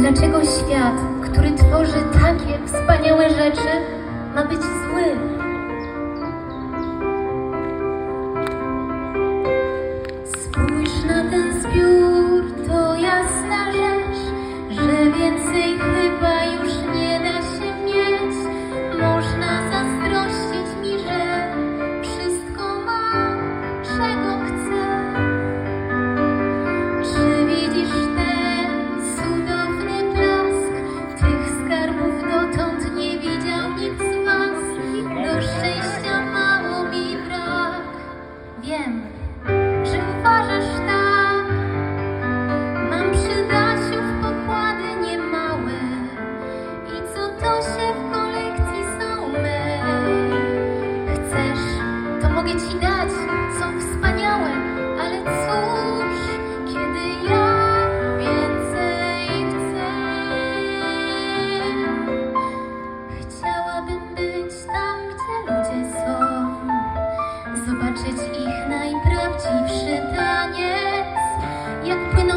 Dlaczego świat, który tworzy takie wspaniałe rzeczy, ma być zły? You know,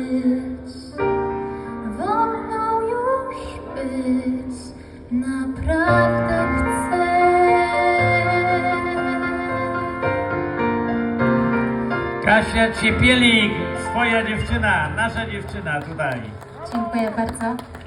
być, wolno już być, naprawdę chcę. Kasia Ciepielik, swoja dziewczyna, nasza dziewczyna tutaj. Dziękuję bardzo.